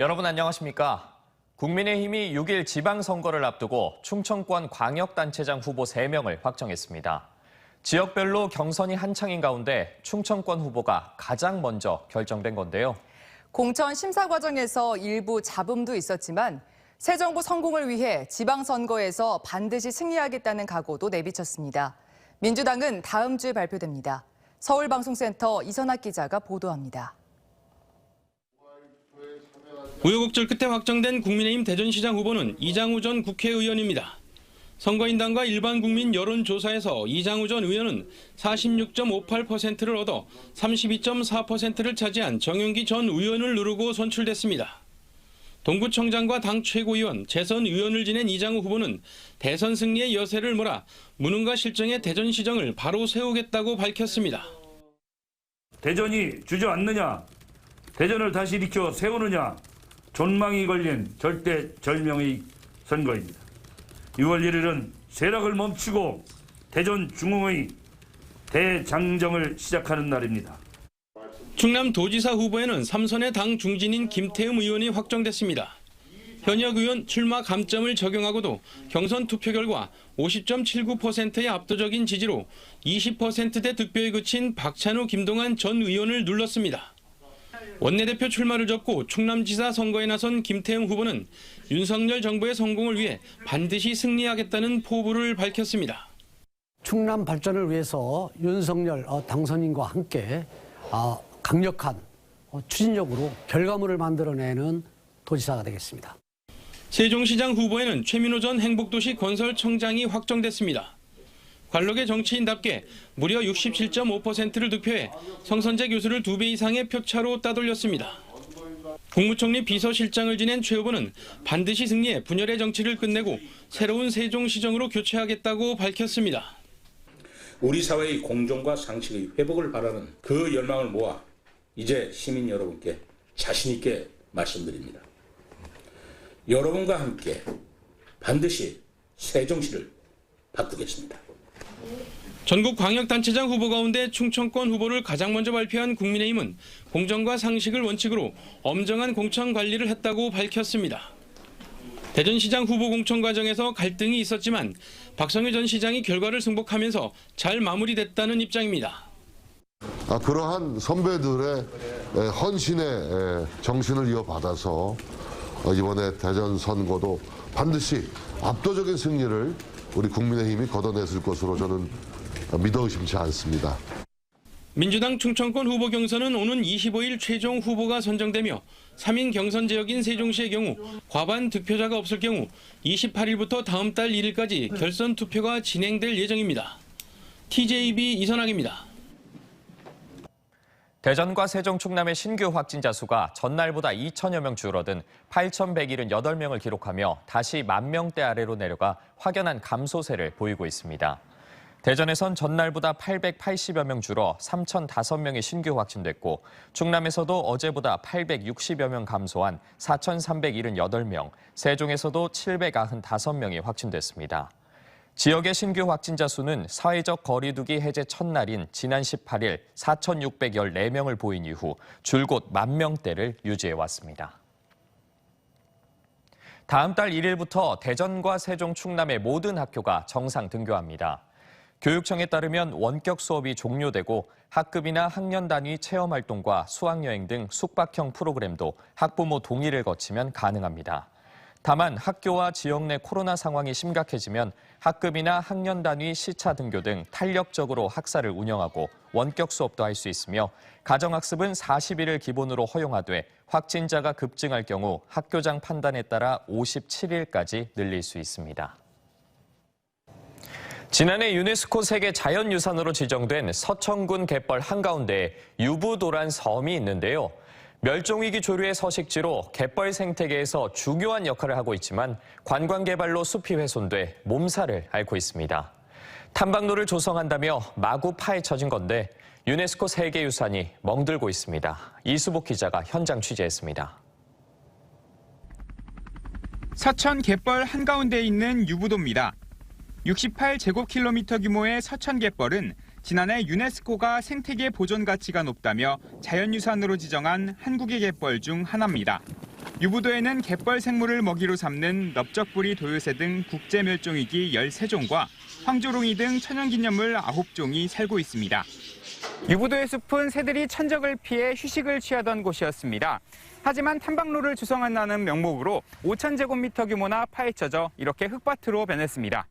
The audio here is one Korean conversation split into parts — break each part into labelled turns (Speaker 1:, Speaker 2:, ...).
Speaker 1: 여러분 안녕하십니까? 국민의힘이 6일 지방선거를 앞두고 충청권 광역단체장 후보 3명을 확정했습니다. 지역별로 경선이 한창인 가운데 충청권 후보가 가장 먼저 결정된 건데요.
Speaker 2: 공천 심사 과정에서 일부 잡음도 있었지만 새 정부 성공을 위해 지방선거에서 반드시 승리하겠다는 각오도 내비쳤습니다. 민주당은 다음 주에 발표됩니다. 서울방송센터 이선학 기자가 보도합니다.
Speaker 3: 우여곡절 끝에 확정된 국민의힘 대전시장 후보는 이장우 전 국회의원입니다. 선거인단과 일반 국민 여론조사에서 이장우 전 의원은 46.58%를 얻어 32.4%를 차지한 정용기 전 의원을 누르고 선출됐습니다. 동구청장과 당 최고위원, 재선 의원을 지낸 이장우 후보는 대선 승리의 여세를 몰아 무능과 실정의 대전시정을 바로 세우겠다고 밝혔습니다.
Speaker 4: 대전이 주저앉느냐, 대전을 다시 일으켜 세우느냐, 존망이 걸린 절대 절명의 선거입니다. 6월 1일은 세락을 멈추고 대전 중흥의 대장정을 시작하는 날입니다.
Speaker 3: 충남 도지사 후보에는 삼선의 당 중진인 김태흠 의원이 확정됐습니다. 현역 의원 출마 감점을 적용하고도 경선 투표 결과 50.79%의 압도적인 지지로 20%대 득표에 그친 박찬호 김동완 전 의원을 눌렀습니다. 원내대표 출마를 접고 충남지사 선거에 나선 김태흠 후보는 윤석열 정부의 성공을 위해 반드시 승리하겠다는 포부를 밝혔습니다.
Speaker 5: 충남 발전을 위해서 윤석열 어, 당선인과 함께 어, 강력한 어, 추진력으로 결과물을 만들어내는 도지사가 되겠습니다.
Speaker 3: 세종시장 후보에는 최민호 전 행복도시 건설청장이 확정됐습니다. 관록의 정치인답게 무려 67.5%를 득표해 성선재 교수를 두배 이상의 표차로 따돌렸습니다. 국무총리 비서실장을 지낸 최 후보는 반드시 승리해 분열의 정치를 끝내고 새로운 세종시정으로 교체하겠다고 밝혔습니다.
Speaker 6: 우리 사회의 공정과 상식의 회복을 바라는 그 열망을 모아 이제 시민 여러분께 자신 있게 말씀드립니다. 여러분과 함께 반드시 세종시를 바꾸겠습니다.
Speaker 3: 전국 광역단체장 후보 가운데 충청권 후보를 가장 먼저 발표한 국민의힘은 공정과 상식을 원칙으로 엄정한 공천 관리를 했다고 밝혔습니다. 대전시장 후보 공천 과정에서 갈등이 있었지만 박성효 전 시장이 결과를 승복하면서 잘 마무리됐다는 입장입니다.
Speaker 7: 아, 그러한 선배들의 에, 헌신의 에, 정신을 이어받아서 어, 이번에 대전 선거도 반드시 압도적인 승리를 우리 국민의힘이 거둬냈을 것으로 저는 믿어 의심치 않습니다.
Speaker 3: 민주당 충청권 후보 경선은 오는 25일 최종 후보가 선정되며 3인 경선 지역인 세종시의 경우 과반 득표자가 없을 경우 28일부터 다음 달 1일까지 결선 투표가 진행될 예정입니다. TJB 이선학입니다.
Speaker 1: 대전과 세종 충남의 신규 확진자 수가 전날보다 2천여 명 줄어든 8,178명을 기록하며 다시 만 명대 아래로 내려가 확연한 감소세를 보이고 있습니다. 대전에선 전날보다 880여 명 줄어 3,005명이 신규 확진됐고 충남에서도 어제보다 860여 명 감소한 4,378명, 세종에서도 795명이 확진됐습니다. 지역의 신규 확진자 수는 사회적 거리두기 해제 첫날인 지난 18일 4,614명을 보인 이후 줄곧 만 명대를 유지해 왔습니다. 다음 달 1일부터 대전과 세종, 충남의 모든 학교가 정상 등교합니다. 교육청에 따르면 원격 수업이 종료되고 학급이나 학년 단위 체험 활동과 수학 여행 등 숙박형 프로그램도 학부모 동의를 거치면 가능합니다. 다만 학교와 지역 내 코로나 상황이 심각해지면 학급이나 학년 단위 시차 등교 등 탄력적으로 학사를 운영하고 원격 수업도 할 수 있으며 가정학습은 40일을 기본으로 허용하되 확진자가 급증할 경우 학교장 판단에 따라 57일까지 늘릴 수 있습니다. 지난해 유네스코 세계 자연유산으로 지정된 서천군 갯벌 한가운데 유부도란 섬이 있는데요. 멸종위기 조류의 서식지로 갯벌 생태계에서 중요한 역할을 하고 있지만 관광 개발로 숲이 훼손돼 몸살을 앓고 있습니다. 탐방로를 조성한다며 마구 파헤쳐진 건데 유네스코 세계유산이 멍들고 있습니다. 이수복 기자가 현장 취재했습니다.
Speaker 8: 서천 갯벌 한가운데 있는 유부도입니다. 68제곱킬로미터 규모의 서천 갯벌은 지난해 유네스코가 생태계 보존 가치가 높다며 자연유산으로 지정한 한국의 갯벌 중 하나입니다. 유부도에는 갯벌 생물을 먹이로 삼는 넓적부리 도요새 등 국제 멸종위기 13종과 황조롱이 등 천연기념물 9종이 살고 있습니다. 유부도의 숲은 새들이 천적을 피해 휴식을 취하던 곳이었습니다. 하지만 탐방로를 조성한다는 명목으로 5,000제곱미터 규모나 파헤쳐져 이렇게 흙밭으로 변했습니다.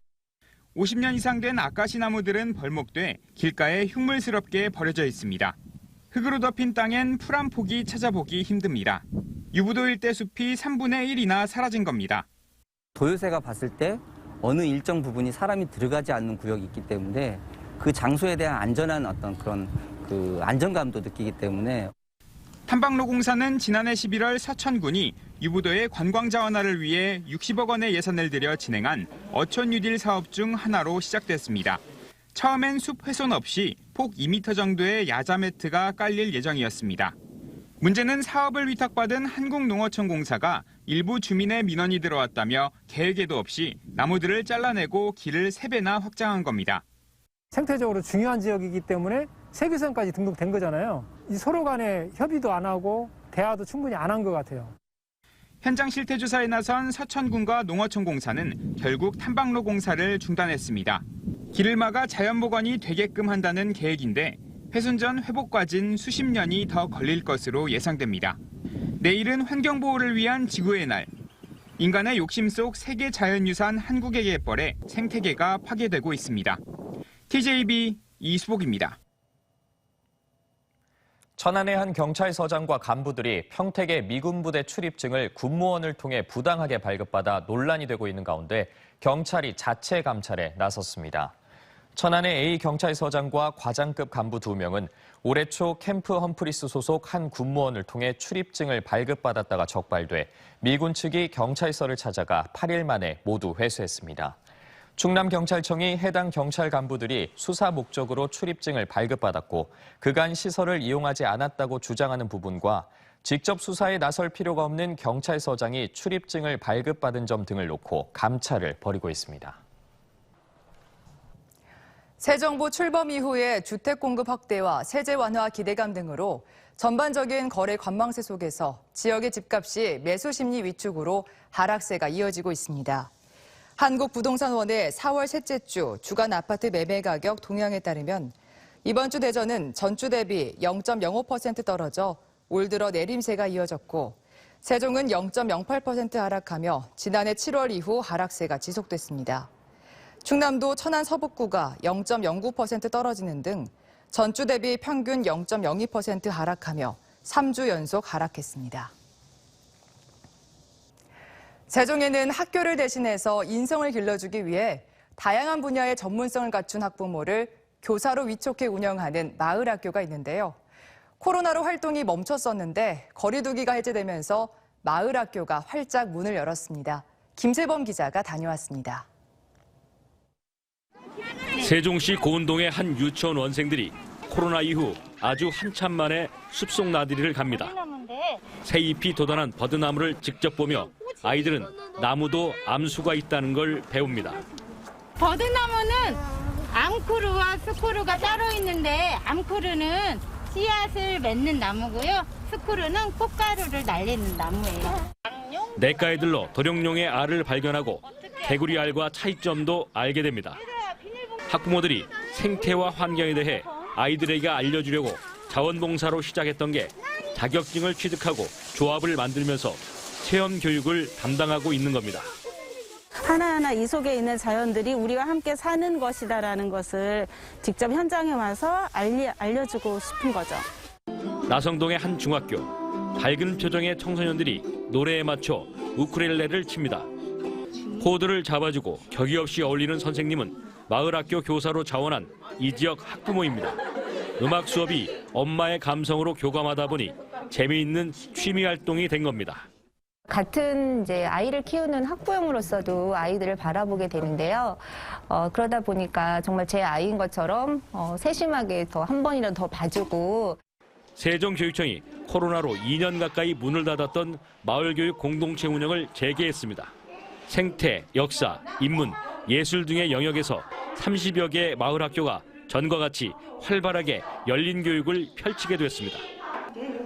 Speaker 8: 50년 이상 된 아카시 나무들은 벌목돼 길가에 흉물스럽게 버려져 있습니다. 흙으로 덮인 땅엔 풀 한 폭이 찾아보기 힘듭니다. 유부도 일대 숲이 3분의 1이나 사라진 겁니다.
Speaker 9: 도요새가 봤을 때 어느 일정 부분이 사람이 들어가지 않는 구역이 있기 때문에 그 장소에 대한 안전한 어떤 그런 그 안정감도 느끼기 때문에
Speaker 8: 탐방로 공사는 지난해 11월 서천군이 유부도의 관광 자원화를 위해 60억 원의 예산을 들여 진행한 어촌 뉴딜 사업 중 하나로 시작됐습니다. 처음엔 숲 훼손 없이 폭 2m 정도의 야자 매트가 깔릴 예정이었습니다. 문제는 사업을 위탁받은 한국농어촌공사가 일부 주민의 민원이 들어왔다며 계획에도 없이 나무들을 잘라내고 길을 3배나 확장한 겁니다.
Speaker 10: 생태적으로 중요한 지역이기 때문에 세계선까지 등록된 거잖아요. 이 서로 간에 협의도 안 하고 대화도 충분히 안 한 것 같아요.
Speaker 8: 현장 실태 조사에 나선 서천군과 농어촌공사는 결국 탐방로 공사를 중단했습니다. 길을 막아 자연복원이 되게끔 한다는 계획인데 훼손 전 회복까진 수십 년이 더 걸릴 것으로 예상됩니다. 내일은 환경보호를 위한 지구의 날. 인간의 욕심 속 세계 자연유산 한국의 갯벌에 생태계가 파괴되고 있습니다. TJB 이수복입니다.
Speaker 1: 천안의 한 경찰서장과 간부들이 평택의 미군 부대 출입증을 군무원을 통해 부당하게 발급받아 논란이 되고 있는 가운데 경찰이 자체 감찰에 나섰습니다. 천안의 A 경찰서장과 과장급 간부 두명은 올해 초 캠프 험프리스 소속 한 군무원을 통해 출입증을 발급받았다가 적발돼 미군 측이 경찰서를 찾아가 8일 만에 모두 회수했습니다. 충남경찰청이 해당 경찰 간부들이 수사 목적으로 출입증을 발급받았고 그간 시설을 이용하지 않았다고 주장하는 부분과 직접 수사에 나설 필요가 없는 경찰서장이 출입증을 발급받은 점 등을 놓고 감찰을 벌이고 있습니다.
Speaker 2: 새 정부 출범 이후에 주택 공급 확대와 세제 완화 기대감 등으로 전반적인 거래 관망세 속에서 지역의 집값이 매수 심리 위축으로 하락세가 이어지고 있습니다. 한국부동산원의 4월 셋째 주 주간 아파트 매매 가격 동향에 따르면 이번 주 대전은 전주 대비 0.05% 떨어져 올 들어 내림세가 이어졌고 세종은 0.08% 하락하며 지난해 7월 이후 하락세가 지속됐습니다. 충남도 천안 서북구가 0.09% 떨어지는 등 전주 대비 평균 0.02% 하락하며 3주 연속 하락했습니다. 세종에는 학교를 대신해서 인성을 길러주기 위해 다양한 분야의 전문성을 갖춘 학부모를 교사로 위촉해 운영하는 마을 학교가 있는데요. 코로나로 활동이 멈췄었는데 거리두기가 해제되면서 마을 학교가 활짝 문을 열었습니다. 김세범 기자가 다녀왔습니다.
Speaker 11: 세종시 고운동의 한 유치원 원생들이 코로나 이후 아주 한참 만에 숲속 나들이를 갑니다. 새 잎이 돋아난 버드나무를 직접 보며 아이들은 나무도 암수가 있다는 걸 배웁니다.
Speaker 12: 버드나무는 앙쿠르와 스쿠르가 따로 있는데 앙쿠르는 씨앗을 맺는 나무고요. 스쿠르는 꽃가루를 날리는 나무예요.
Speaker 11: 냇가에 들러 도룡뇽의 알을 발견하고 개구리 알과 차이점도 알게 됩니다. 학부모들이 생태와 환경에 대해 아이들에게 알려주려고 자원봉사로 시작했던 게 자격증을 취득하고 조합을 만들면서 체험 교육을 담당하고 있는 겁니다.
Speaker 13: 하나하나 이 속에 있는 자연들이 우리와 함께 사는 것이다라는 것을 직접 현장에 와서 알리, 알려주고 싶은 거죠.
Speaker 11: 나성동의 한 중학교 밝은 표정의 청소년들이 노래에 맞춰 우쿠렐레를 칩니다. 코드를 잡아주고 격이 없이 어울리는 선생님은 마을 학교 교사로 자원한 이 지역 학부모입니다. 음악 수업이 엄마의 감성으로 교감하다 보니 재미있는 취미 활동이 된 겁니다.
Speaker 14: 같은 이제 아이를 키우는 학부형으로서도 아이들을 바라보게 되는데요. 어, 그러다 보니까 정말 제 아이인 것처럼 어, 세심하게 더 한 번이라도 더 봐주고
Speaker 11: 세종교육청이 코로나로 2년 가까이 문을 닫았던 마을교육 공동체 운영을 재개했습니다. 생태, 역사, 인문, 예술 등의 영역에서 30여 개의 마을 학교가 전과 같이 활발하게 열린 교육을 펼치게 됐습니다.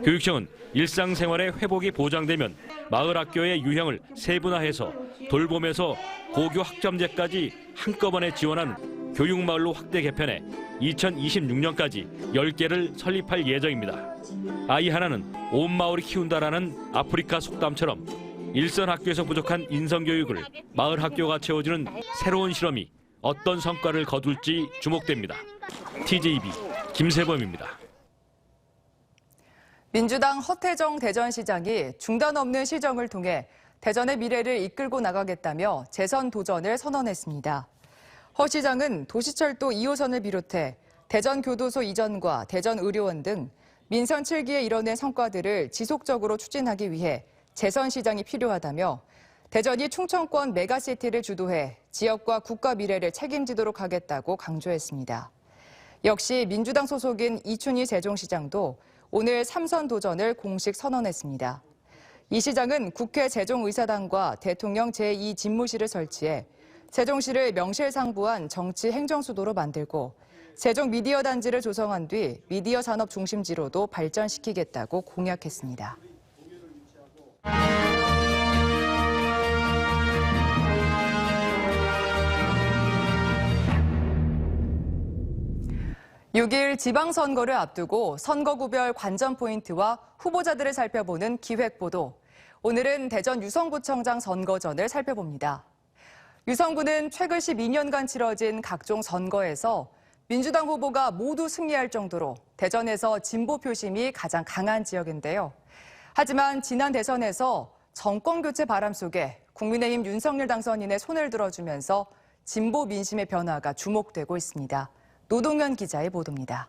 Speaker 11: 교육청은 일상생활의 회복이 보장되면 마을 학교의 유형을 세분화해서 돌봄에서 고교 학점제까지 한꺼번에 지원한 교육마을로 확대 개편해 2026년까지 10개를 설립할 예정입니다. 아이 하나는 온 마을이 키운다라는 아프리카 속담처럼 일선 학교에서 부족한 인성 교육을 마을 학교가 채워주는 새로운 실험이 어떤 성과를 거둘지 주목됩니다. TJB 김세범입니다.
Speaker 2: 민주당 허태정 대전시장이 중단 없는 시정을 통해 대전의 미래를 이끌고 나가겠다며 재선 도전을 선언했습니다. 허 시장은 도시철도 2호선을 비롯해 대전 교도소 이전과 대전 의료원 등 민선 7기에 이뤄낸 성과들을 지속적으로 추진하기 위해 재선 시장이 필요하다며 대전이 충청권 메가시티를 주도해 지역과 국가 미래를 책임지도록 하겠다고 강조했습니다. 역시 민주당 소속인 이춘희 세종시장도 오늘 삼선 도전을 공식 선언했습니다. 이 시장은 국회 세종의사당과 대통령 제2집무실을 설치해 세종시를 명실상부한 정치 행정수도로 만들고 세종 미디어 단지를 조성한 뒤 미디어 산업 중심지로도 발전시키겠다고 공약했습니다. (6일) 지방선거를 앞두고 선거구별 관전 포인트와 후보자들을 살펴보는 기획보도. 오늘은 대전 유성구청장 선거전을 살펴봅니다. 유성구는 최근 12년간 치러진 각종 선거에서 민주당 후보가 모두 승리할 정도로 대전에서 진보 표심이 가장 강한 지역인데요. 하지만 지난 대선에서 정권 교체 바람 속에 국민의힘 윤석열 당선인의 손을 들어주면서 진보 민심의 변화가 주목되고 있습니다. 노동현 기자의 보도입니다.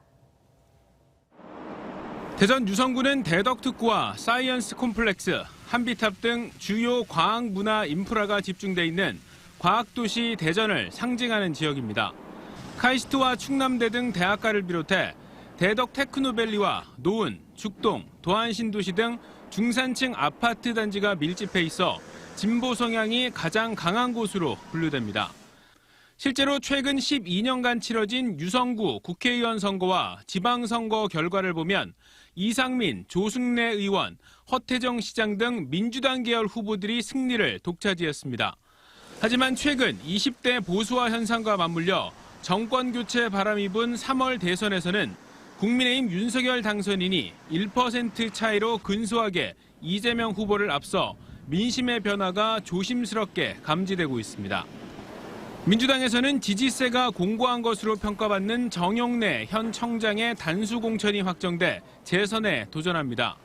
Speaker 15: 대전 유성구는 대덕특구와 사이언스 콤플렉스, 한비탑 등 주요 과학 문화 인프라가 집중돼 있는 과학도시 대전을 상징하는 지역입니다. 카이스트와 충남대 등 대학가를 비롯해 대덕 테크노밸리와 노은, 죽동, 도안신도시 등 중산층 아파트 단지가 밀집해 있어 진보 성향이 가장 강한 곳으로 분류됩니다. 실제로 최근 12년간 치러진 유성구 국회의원 선거와 지방선거 결과를 보면 이상민, 조승래 의원, 허태정 시장 등 민주당 계열 후보들이 승리를 독차지했습니다. 하지만 최근 20대 보수화 현상과 맞물려 정권 교체 바람이 분 3월 대선에서는 국민의힘 윤석열 당선인이 1% 차이로 근소하게 이재명 후보를 앞서 민심의 변화가 조심스럽게 감지되고 있습니다. 민주당에서는 지지세가 공고한 것으로 평가받는 정용래 현 청장의 단수 공천이 확정돼 재선에 도전합니다.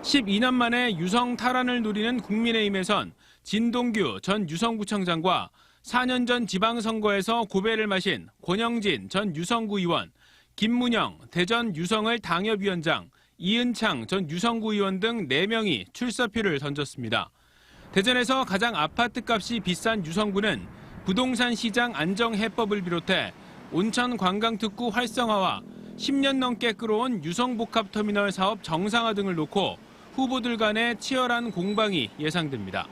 Speaker 15: 12년 만에 유성 탈환을 노리는 국민의힘에선 진동규 전 유성구청장과 4년 전 지방선거에서 고배를 마신 권영진 전 유성구 의원, 김문영 대전 유성을 당협위원장, 이은창 전 유성구 의원 등 4명이 출사표를 던졌습니다. 대전에서 가장 아파트 값이 비싼 유성구는 부동산 시장 안정 해법을 비롯해 온천 관광 특구 활성화와 10년 넘게 끌어온 유성복합터미널 사업 정상화 등을 놓고 후보들 간의 치열한 공방이 예상됩니다.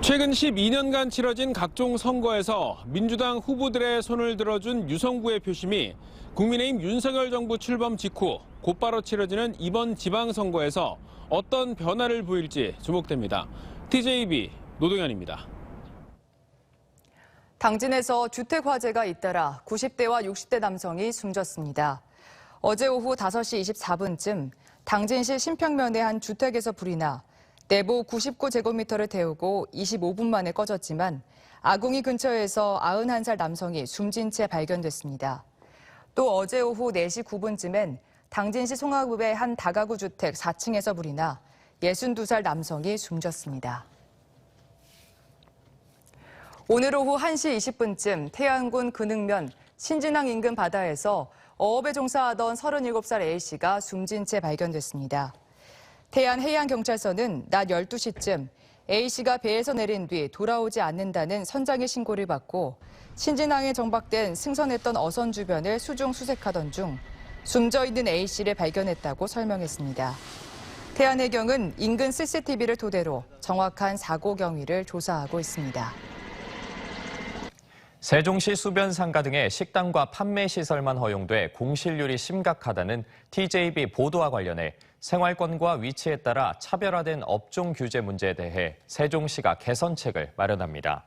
Speaker 15: 최근 12년간 치러진 각종 선거에서 민주당 후보들의 손을 들어준 유성구의 표심이 국민의힘 윤석열 정부 출범 직후 곧바로 치러지는 이번 지방선거에서 어떤 변화를 보일지 주목됩니다. TJB 노동현입니다.
Speaker 2: 당진에서 주택 화재가 잇따라 90대와 60대 남성이 숨졌습니다. 어제 오후 5시 24분쯤 당진시 신평면의 한 주택에서 불이 나 내부 99제곱미터를 태우고 25분 만에 꺼졌지만 아궁이 근처에서 91살 남성이 숨진 채 발견됐습니다. 또 어제 오후 4시 9분쯤엔 당진시 송화읍의 한 다가구 주택 4층에서 불이 나 62살 남성이 숨졌습니다. 오늘 오후 1시 20분쯤 태안군 근흥면 신진항 인근 바다에서 어업에 종사하던 37살 A씨가 숨진 채 발견됐습니다. 태안해양경찰서는 낮 12시쯤 A씨가 배에서 내린 뒤 돌아오지 않는다는 선장의 신고를 받고 신진항에 정박된 승선했던 어선 주변을 수중 수색하던 중 숨져 있는 A씨를 발견했다고 설명했습니다. 태안해경은 인근 CCTV를 토대로 정확한 사고 경위를 조사하고 있습니다.
Speaker 1: 세종시 수변 상가 등의 식당과 판매 시설만 허용돼 공실률이 심각하다는 TJB 보도와 관련해 생활권과 위치에 따라 차별화된 업종 규제 문제에 대해 세종시가 개선책을 마련합니다.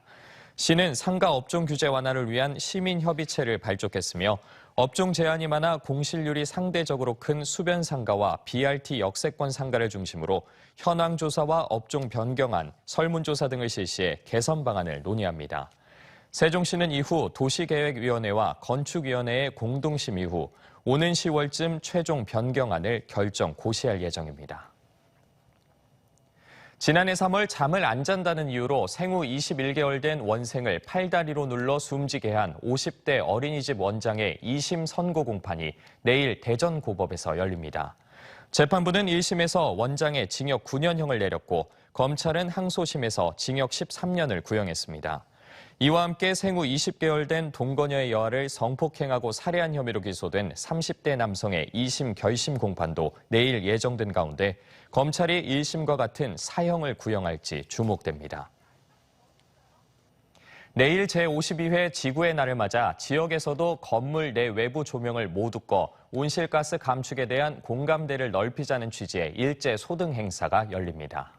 Speaker 1: 시는 상가 업종 규제 완화를 위한 시민 협의체를 발족했으며 업종 제한이 많아 공실률이 상대적으로 큰 수변 상가와 BRT 역세권 상가를 중심으로 현황 조사와 업종 변경안, 설문조사 등을 실시해 개선 방안을 논의합니다. 세종시는 이후 도시계획위원회와 건축위원회의 공동심의 후 오는 10월쯤 최종 변경안을 결정 고시할 예정입니다. 지난해 3월 잠을 안 잔다는 이유로 생후 21개월 된 원생을 팔다리로 눌러 숨지게 한 50대 어린이집 원장의 2심 선고 공판이 내일 대전고법에서 열립니다. 재판부는 1심에서 원장의 징역 9년형을 내렸고 검찰은 항소심에서 징역 13년을 구형했습니다. 이와 함께 생후 20개월 된 동거녀의 여아를 성폭행하고 살해한 혐의로 기소된 30대 남성의 2심 결심 공판도 내일 예정된 가운데 검찰이 1심과 같은 사형을 구형할지 주목됩니다. 내일 제52회 지구의 날을 맞아 지역에서도 건물 내 외부 조명을 모두 꺼 온실가스 감축에 대한 공감대를 넓히자는 취지의 일제 소등 행사가 열립니다.